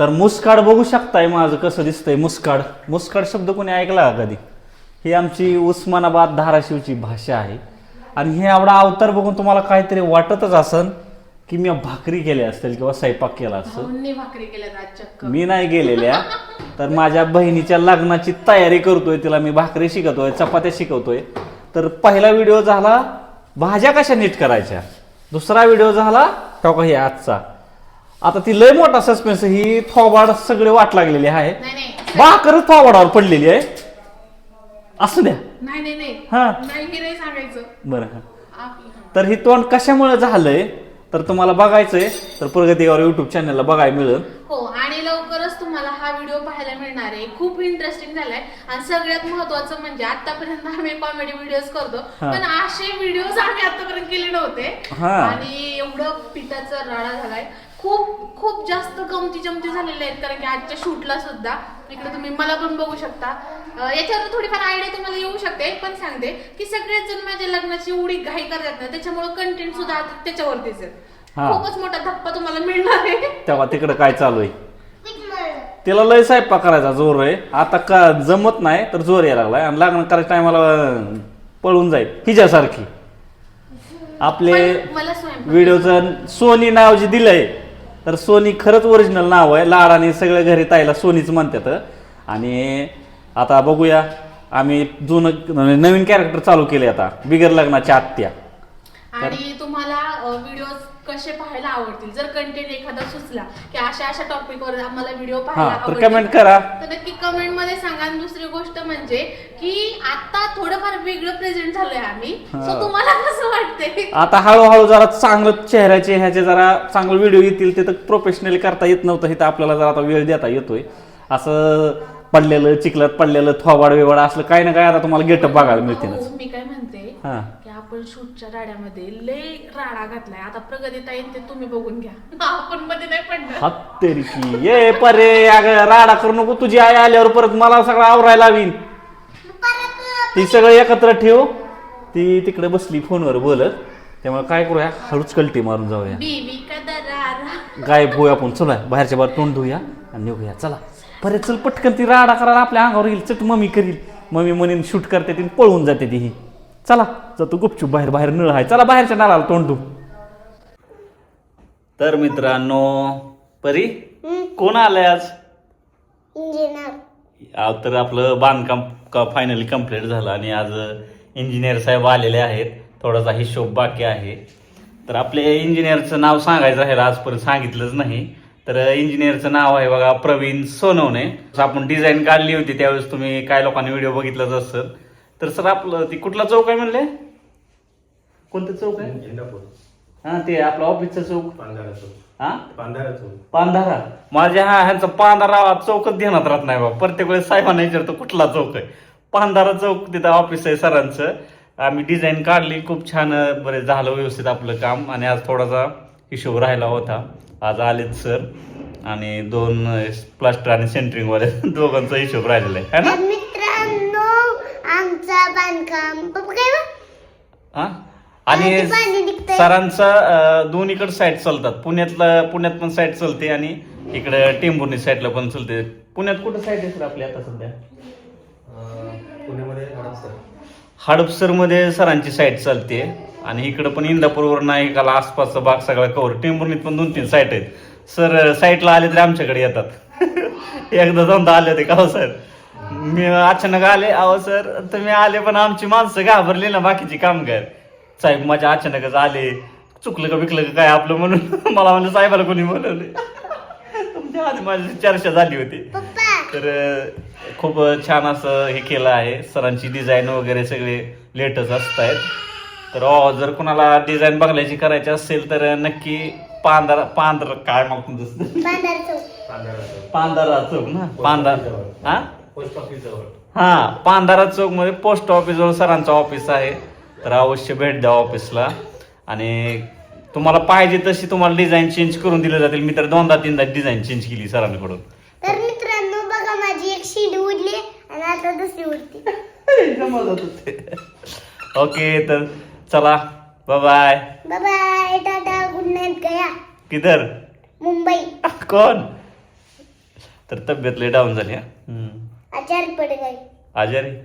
तर मुस्काड बघू शकताय माझं कसं दिसतंय मुस्काड. मुस्काड शब्द कोणी ऐकला का कधी? ही आमची उस्मानाबाद धाराशिवची भाषा आहे. आणि हे एवढा अवतार बघून तुम्हाला काहीतरी वाटतच असन की मी भाकरी केल्या असतील किंवा स्वयंपाक केला असेल मी नाही गेलेल्या. तर माझ्या बहिणीच्या लग्नाची तयारी करतोय तिला मी भाकरी शिकवतोय चपात्या शिकवतोय. तर पहिला व्हिडिओ झाला भाज्या कशा नीट करायच्या? दुसरा व्हिडिओ झाला टोका हे आजचा. आता ती लय मोठा सस्पेन्स ही थोबाड सगळे वाट लागलेली आहे. नाही थोबाडावर पडलेली आहे. असू द्या. नाही नाही नाही. हा. नाही हे नाही सांगायचं. बरं हा. आप- तर ही तोंड कशामुळे झालंय? तर तुम्हाला बघायचंय तर प्रगतीवर युट्यूब चॅनलला बघायला मिळेल. हो आणि लवकरच तुम्हाला हा व्हिडिओ पाहायला मिळणार आहे. खूप इंटरेस्टिंग झालाय. आणि सगळ्यात महत्वाचं म्हणजे आतापर्यंत आम्ही कॉमेडी व्हिडिओज करतो. हा. पण असे व्हिडिओज आम्ही आतापर्यंत केले नव्हते. हा. आणि एवढं पिठाचा राडा झालाय. खूप खूप जास्त गमती जमती झालेल्या आहेत कारण की आजच्या शूटला सुद्धा. इकडे तुम्ही मला पण बघू शकता. याच्यावर थोडीफार आयडिया तुम्हाला येऊ शकते पण सांगते की सगळेच जण माझ्या लग्नाची एवढी घाई करतात ना त्याच्यामुळे कंटेंट सुद्धा आता त्याच्यावरतीच आहे हा. खूपच मोठा धप्पा तुम्हाला मिळणार आहे. तेव्हा तिकडं काय चालू आहे? तिला लय स्वयंपाक करायचा जोर आहे. आता का जमत नाही तर जोर यायला लागलाय. आणि लग्न करायच्या टायमाला पळून जाईल हिच्यासारखी. आपले व्हिडिओचं सोनी नाव जे दिलंय तर सोनी खरंच ओरिजिनल नाव आहे. लाडाने सगळ्या घरी ताईला सोनीच म्हणतात. आणि आता बघूया आम्ही जुनं म्हणजे नवीन कॅरेक्टर चालू केले आता. बिगर लग्नाच्या आत्या. आणि तुम्हाला व्हिडिओ कसे पाहायला आवडतील? जर कंटेंट एखादा सुचला की अशा अशा टॉपिक वर आम्हाला व्हिडिओ हा पाहायला तर आवडतील, कमेंट करा. तर नक्की कमेंटमध्ये सांगा. आणि दुसरी गोष्ट म्हणजे की आता थोडंफार वेगळं प्रेझेंट झालोय आम्ही. हा. सो तुम्हाला कसं वाटतंय? आता हळूहळू जरा चांगलं चेहऱ्याचे ह्याचे जरा चांगले व्हिडिओ येतील ते तर प्रोफेशनली करता येत नव्हतं. हे तर आपल्याला जरा आता वेळ देता येतोय. असं पडलेलं चिखलात पडलेलं थोबाड वेवाड असलं काही ना काय आता तुम्हाला गेटअप बघायला मिळतीलच. हो, मी काय म्हणते? हा. आपण शूटच्या राड्यामध्ये लय राडा घातलाय. आता प्रगती ताई ते तुम्ही बघून घ्या. आपण मध्ये नाही पडणार. हात तेरी की. ये परे अगं राडा करू नको. तुझी आई आल्यावर परत मला सगळं आवरायला लावीन. ती सगळं एकत्र ठेव. ती तिकडे बसली फोनवर बोलत. त्यामुळे काय करूया? हळूच कलटी मारून जाऊया. बीवी का दरारा गायब होऊया आपण. चला बाहेरच्या बाहेर तोंड धुया आणि निघूया. चला. परत चल पटकन ती राडा करायला आपल्या अंगावर येईल. चट मम्मी करील. मम्मी म्हणून शूट करते ती पळून जाते ती ही. चला जातो गुपचूप बाहेर बाहेर नळ आहे. चला बाहेरच्या नाला तोंड धु. तर मित्रांनो परी कोण आलंय आज? इंजिनियर आ, तर आपलं बांधकाम फायनली कंप्लीट झालं आणि आज इंजिनियर साहेब आलेले आहेत. थोडासा हिशोब बाकी आहे. तर आपले इंजिनियरचं नाव सांगायचं राहिलं आजपर्यंत सांगितलंच नाही. तर इंजिनियरचं नाव आहे बघा प्रवीण सोनवणे. आपण डिझाईन काढली होती त्यावेळेस तुम्ही काय लोकांनी व्हिडिओ बघितलाच असेल. तर सर आपलं ती कुठला चौक आहे म्हणले? कोणतं चौक आहे? हा ते आपलं ऑफिसचं चौक. पांढरा चौक. हा? पांढरा चौक. पांधारा माझ्या हा ह्यांचा पांधारा चौकच ध्यानात राहत नाही बाबा. प्रत्येक वेळेस साहेबांना विचारतो कुठला चौक आहे? पांधारा चौक तिथं ऑफिस आहे सरांचं. आम्ही डिझाईन काढली खूप छान बरे झालं व्यवस्थित आपलं काम. आणि आज थोडासा हिशोब राहिला होता. आज आलेत सर. आणि दोन प्लास्टर आणि सेंटरिंग वाले दोघांचा हिशोब राहिलेला आहे. है ना? आमचा बांधकाम? हा? आणि? सरांचा अं, दोन्हीकडे साईट चालतात. पुण्यातला पुण्यात पण साईट चालते आणि इकडे टेंभुर्णी साईडला पण चालते. पुण्यात कुठं साईट आहे सर आपली आता सध्या? पुण्यामध्ये हडपसर. हडपसरमध्ये सरांची साईट चालते. आणि इकडं पण इंदापूरवर नायकाला आसपासचा भाग सगळा कवर टेंभुर्णीत पण दोन तीन साईट आहेत. सर साईटला आले तरी आमच्याकडे येतात. एकदा दोनदा आले होते का हो सर? मी अचानक आले. अहो सर तुम्ही आले पण आमची माणसं घाबरली ना बाकीची कामगार. साहेब माझ्या अचानकच आले. चुकलं का बिकलं का काय आपलं म्हणून? मला म्हणलं साहेबाला कोणी बोलवले तुमच्या आधी माझी चर्चा झाली होती. पप्पा! तर खूप छान असं हे केलं आहे. सरांची डिझाईन वगैरे सगळे लेटेस्ट असत आहेत तर अ, जर कोणाला डिझाईन बघायची करायची असेल तर नक्की पांढरा पांढरा काय मग पांढरा चौक. ना? पांढरा हा? पोस्ट ऑफिस जवळ. हा पांढरा चौकमध्ये पोस्ट ऑफिस जवळ सरांचं ऑफिस आहे. तर अवश्य भेट द्या ऑफिसला आणि तुम्हाला पाहिजे तशी तुम्हाला डिझाईन चेंज करून दिलं जातील. मी तर दोनदा तीनदा डिझाईन चेंज केली सरांकडून. तर मित्रांनो बघा माझी एक शिडी उडली आणि आता दुसरी उडती. ओके तर चला bye bye bye bye tata good night गया. किधर? मुंबई. कौन तर तब्येत लय डाऊन झाली हा. આજારી પડી ગઈ આજારી